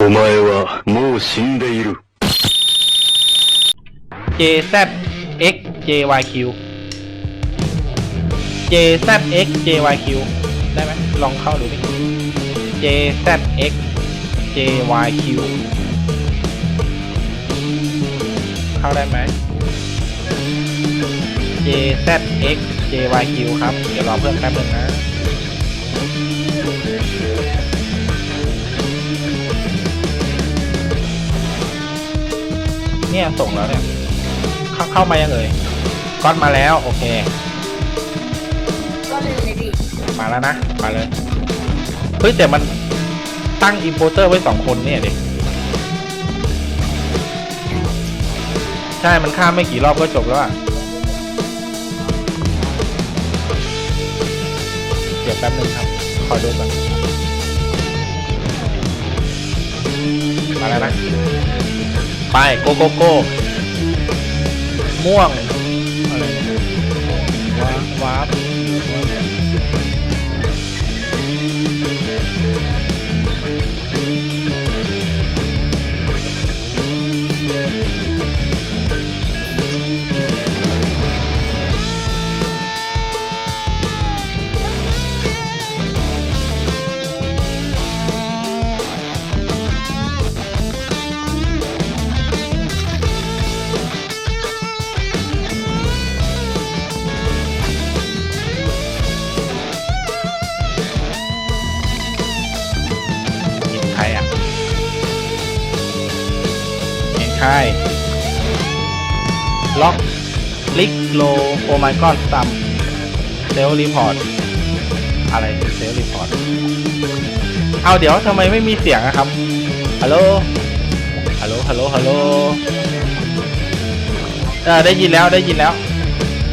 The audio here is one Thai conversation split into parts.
โอมาเอวะมูชินเดอิรุ JZXJYQ JZXJYQ ได้ไหมลองเข้าดูดิ JZXJYQ เข้าได้ไหม JZXJYQ ครับ เดี๋ยวรอเพิ่มแป๊บนึงนะ เนี่ยส่งแล้วเนี่ย เข้าเข้ามายังเอ่ยก้อนมาแล้ว โอเค ก็เลยเลยดิมาแล้วนะ มาเลย เฮ้ย แต่มันตั้งอิ p โ r เตอร์ไว้สองคนเนี่ยดิใช่ มันข้ามไม่กี่รอบก็จบแล้วอะเดี๋ยวแป๊บนึงครับ คอยดูก่อน มาแล้วนะ ไปโกโกโก้ม่วงอะไรเนี่ยว้าบว ใครล็อก ลิกโล โอไมกอนซัมเซลรีพอร์ต อะไรคือเซลรีพอร์ต เอาเดี๋ยวทำไมไม่มีเสียงอะครับ ฮัลโหล ฮัลโหล ฮัลโหล ฮัลโหลเออได้ยินแล้วได้ยินแล้ว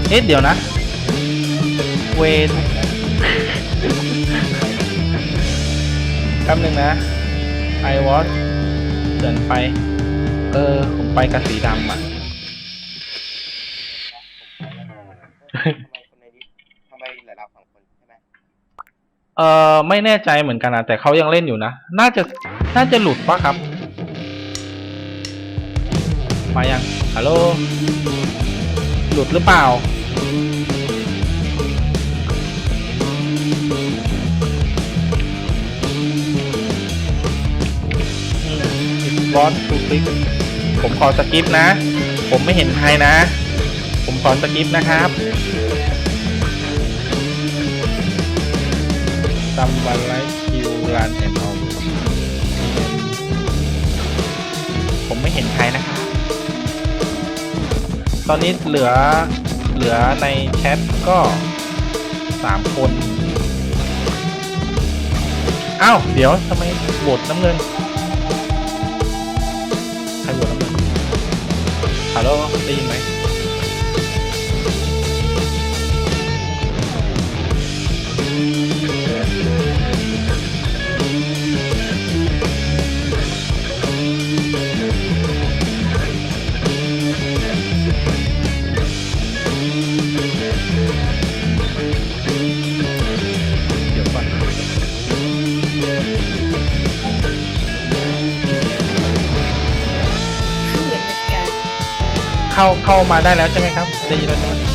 เอ๊ะเดี๋ยวนะ เวนแป๊บนึงนะ I was เดินไป เออ ผมไปกับสีดำอะทำไมคนในนี้ทำไมเหลือเราสองคนใช่ไหมเออไม่แน่ใจเหมือนกันนะแต่เขายังเล่นอยู่นะ น่าจะ น่าจะหลุดปะครับ มายัง ฮัลโหล หลุดหรือเปล่า บอสทูคลิก ผมขอสกิปนะ ผมไม่เห็นใครนะ ผมขอสกิปนะครับซัมบันไลคิวรันแอนด์ออผมไม่เห็นใครนะครับ ตอนนี้เหลือเหลือในแชทก็สามคน อ้าว เดี๋ยวทำไมโหวตน้ำเงิน ลโหลได้ยินไหมเดี๋ยวก่อน เข้าเข้ามาได้แล้วใช่ไหมครับได้ยินแล้วใช่ไหม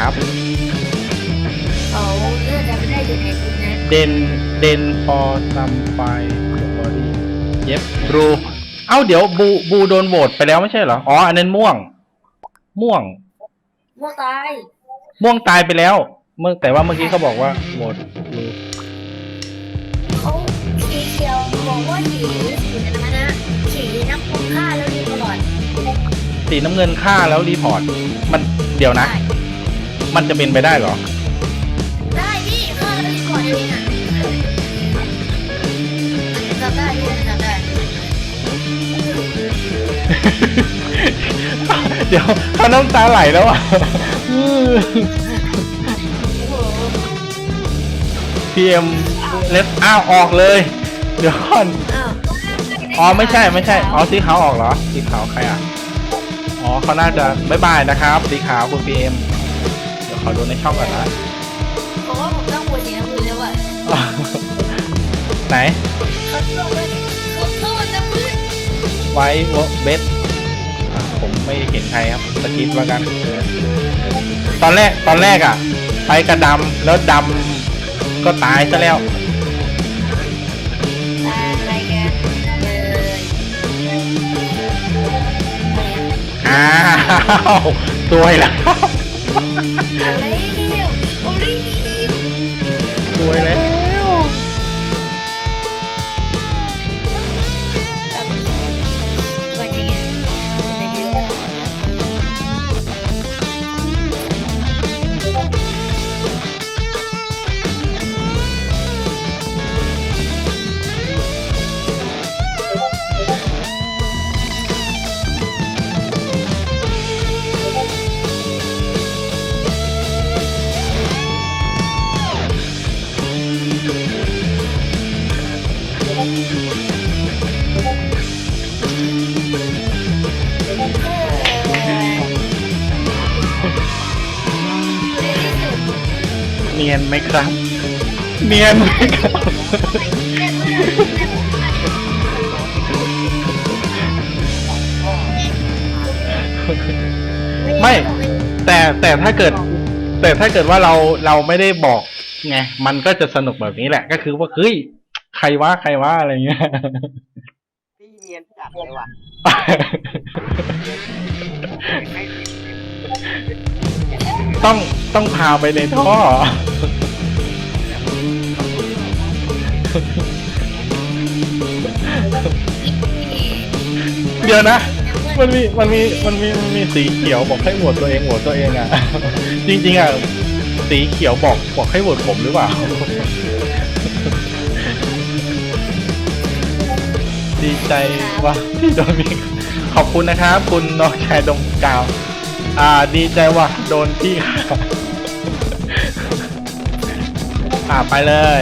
ครับเขาเลือดจะไม่ได้อยู่ในคุณนะเดนเดน for some file body เย็บบูเอ้าเดี๋ยวบูบูโดนโหวตไปแล้วไม่ใช่เหรออ๋ออันนั้นม่วง ม่วง ม่วงตายม่วงตายไปแล้ว เมื่อแต่ว่าเมื่อกี้เขาบอกว่าโหวตบูเขาสีเขียวบอกว่าสีสีนะนะสีนักคุ้มค่าแล้วสีน้ำเงินฆ่าแล้วรีพอร์ต มันเดี๋ยวนะ มันจะเป็นไปได้เหรอ ได้พี่ก็รีพอร์ตเองอะจำได้พี่จำได้เดี๋ยวเขาน้ำตาไหลแล้วอะพีเอ็มเล็บอ้าวออกเลย เดี๋ยวก่อนอ๋อไม่ใช่ไม่ใช่อ๋อสีขาวออกเหรอสีขาวใครอะอ๋อเขาน่าจะบายบายนะครับ สีขาวคุณพีเอ็ม ขอดูในช่องก่อนนะผมว่าผมต้องวนสีน้ำเงินแล้วอะไหนขอโทษด้วยขอโทษนะเพื่อนไว้เบสผมไม่เห็นใครครับสกิปแล้วกัน ตอนแรกตอนแรกอะ ไปกระดำแล้วดำก็ตายซะแล้วอะไรกันเลยอ้าวซวยแล้วอะไรเนี่ยโอ้ยซวยแล้ว เนียนไหมครับ เนียนไหมครับ ไม่ แต่แต่ถ้าเกิด แต่ถ้าเกิดว่าเราเราไม่ได้บอกไงมันก็จะสนุกแบบนี้แหละ ก็คือว่าเฮ้ย ใครว่าใครว่าอะไรเงี้ย พี่เนียนจัดเลยว่ะต้องต้องพาไปในท่อ เดี๋ยวนะ มันมีมันมีมันมีมันมีสีเขียวบอกให้โหวตตัวเองโหวตตัวเองอะ จริง ๆอะสีเขียวบอกบอกให้โหวตผมหรือเปล่า ใจว่าที่โดนพี่ขอบคุณนะครับ คุณน้องชายดงกาว อ่า ดีใจว่าโดนพี่ค่ะอ่าไปเลย